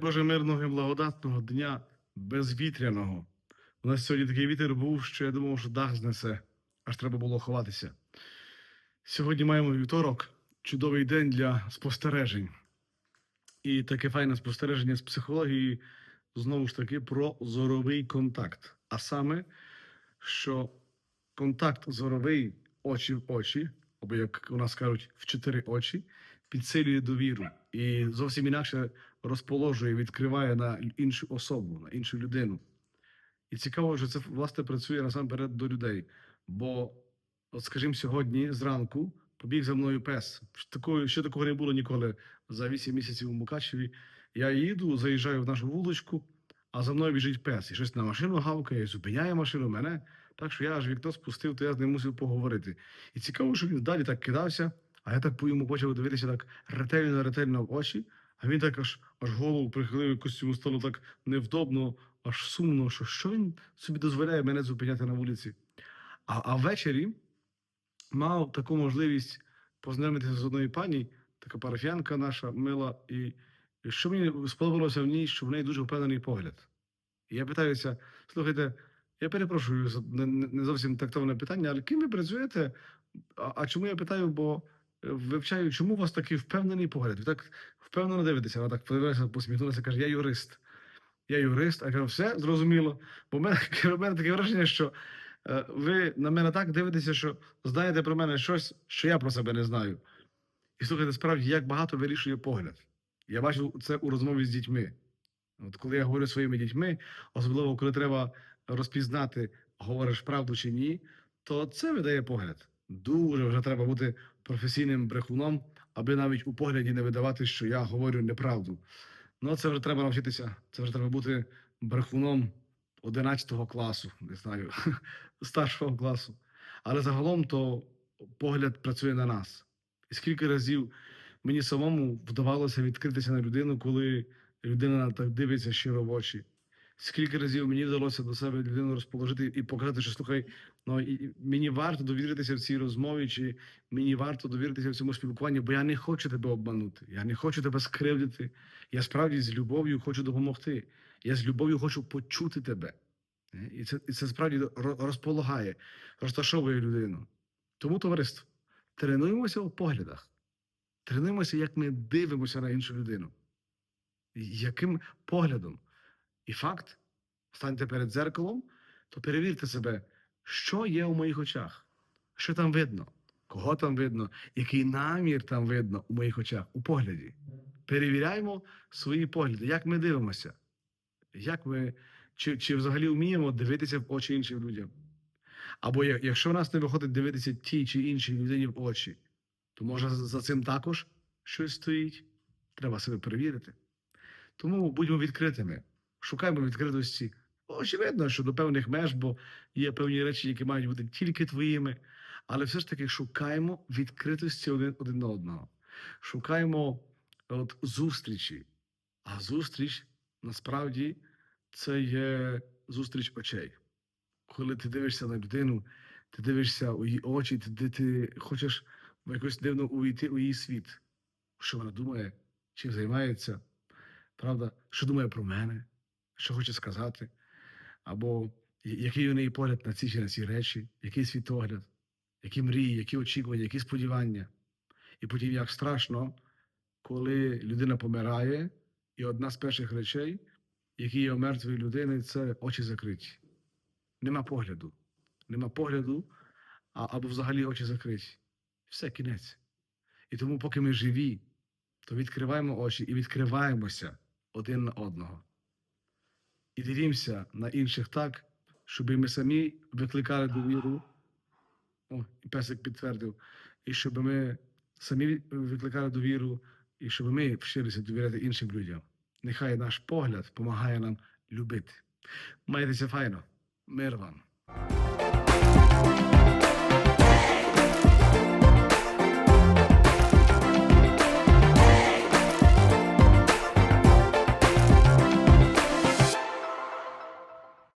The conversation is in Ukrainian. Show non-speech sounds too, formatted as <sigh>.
мирного і благодатного дня безвітряного. У нас сьогодні такий вітер був, що я думав, що дах знесе, аж треба було ховатися. Сьогодні маємо вівторок, чудовий день для спостережень. І таке файне спостереження з психології знову ж таки про зоровий контакт. А саме, що контакт зоровий очі в очі, або як у нас кажуть, в чотири очі, підсилює довіру і зовсім інакше розположує, відкриває на іншу особу, на іншу людину. І цікаво, що це власне працює насамперед до людей. Бо, от скажімо, сьогодні зранку побіг за мною пес. Такої, ще такого не було ніколи за 8 місяців у Мукачеві. Я їду, заїжджаю в нашу вуличку, а за мною біжить пес. І щось на машину гавкає, зупиняє машину мене. Так що я аж вікно спустив, то я з ним мусив поговорити. І цікаво, що він далі так кидався, а я так по йому почав дивитися так ретельно, ретельно в очі. А він так аж аж голову прихилив якось йому стало так невдобно, аж сумно, що що він собі дозволяє мене зупиняти на вулиці. А, а ввечері мав таку можливість познайомитися з одною пані, така парафіянка наша мила, і, що мені сподобалося в ній, що в неї дуже впевнений погляд. І я питаюся: слухайте, я перепрошую за не, зовсім тактовне питання, але ким ви працюєте? А, а чому я питаю? Бо вивчаю, чому у вас такий впевнений погляд? Ви так впевнено дивитеся, вона так подивилася, посміхнулася, каже, я юрист. Я юрист, а я кажу, все зрозуміло. Бо в мене, в мене таке враження, що е, ви на мене так дивитеся, що знаєте про мене щось, що я про себе не знаю. І слухайте, справді, як багато вирішує погляд. Я бачу це у розмові з дітьми. От коли я говорю своїми дітьми, особливо коли треба розпізнати, говориш правду чи ні, то це видає погляд. Дуже вже треба бути професійним брехуном, аби навіть у погляді не видавати, що я говорю неправду. Ну, це вже треба навчитися. Це вже треба бути брехуном 11 класу, не знаю, <laughs> старшого класу. Але загалом то погляд працює на нас. І скільки разів мені самому вдавалося відкритися на людину, коли людина так дивиться щиро в очі. Скільки разів мені вдалося до себе людину розположити і показати, що слухай, ну і мені варто довіритися в цій розмові, чи мені варто довіритися в цьому спілкуванні, бо я не хочу тебе обманути, я не хочу тебе скривдити. Я справді з любов'ю хочу допомогти. Я з любов'ю хочу почути тебе. Е, І це, і це справді розполагає, розташовує людину. Тому, товариство, тренуємося у поглядах, тренуємося, як ми дивимося на іншу людину. Яким поглядом? І факт, станьте перед дзеркалом, то перевірте себе, що є у моїх очах, що там видно, кого там видно, який намір там видно у моїх очах, у погляді. Перевіряємо свої погляди, як ми дивимося, як ми, чи, чи взагалі вміємо дивитися в очі іншим людям. Або якщо в нас не виходить дивитися тій чи іншій людині в очі, то може за цим також щось стоїть. Треба себе перевірити. Тому будьмо відкритими, шукаймо відкритості. Очевидно, що до певних меж, бо є певні речі, які мають бути тільки твоїми, але все ж таки шукаємо відкритості один, один на одного. Шукаємо от, зустрічі. А зустріч насправді це є зустріч очей. Коли ти дивишся на людину, ти дивишся у її очі, ти, ти хочеш якось дивно увійти у її світ. Що вона думає, чим займається, правда, що думає про мене, що хоче сказати, або який у неї погляд на ці чи на ці речі, який світогляд, які мрії, які очікування, які сподівання. І потім як страшно, коли людина помирає, і одна з перших речей, які є у мертвої людини, це очі закриті. Нема погляду. Нема погляду, а, або взагалі очі закриті. Все, кінець. І тому, поки ми живі, то відкриваємо очі і відкриваємося один на одного. І дивімося на інших так, щоб ми самі викликали довіру. О, і песик підтвердив, і щоб ми самі викликали довіру, і щоб ми вчилися довіряти іншим людям. Нехай наш погляд допомагає нам любити. Майтеся файно. Мир вам.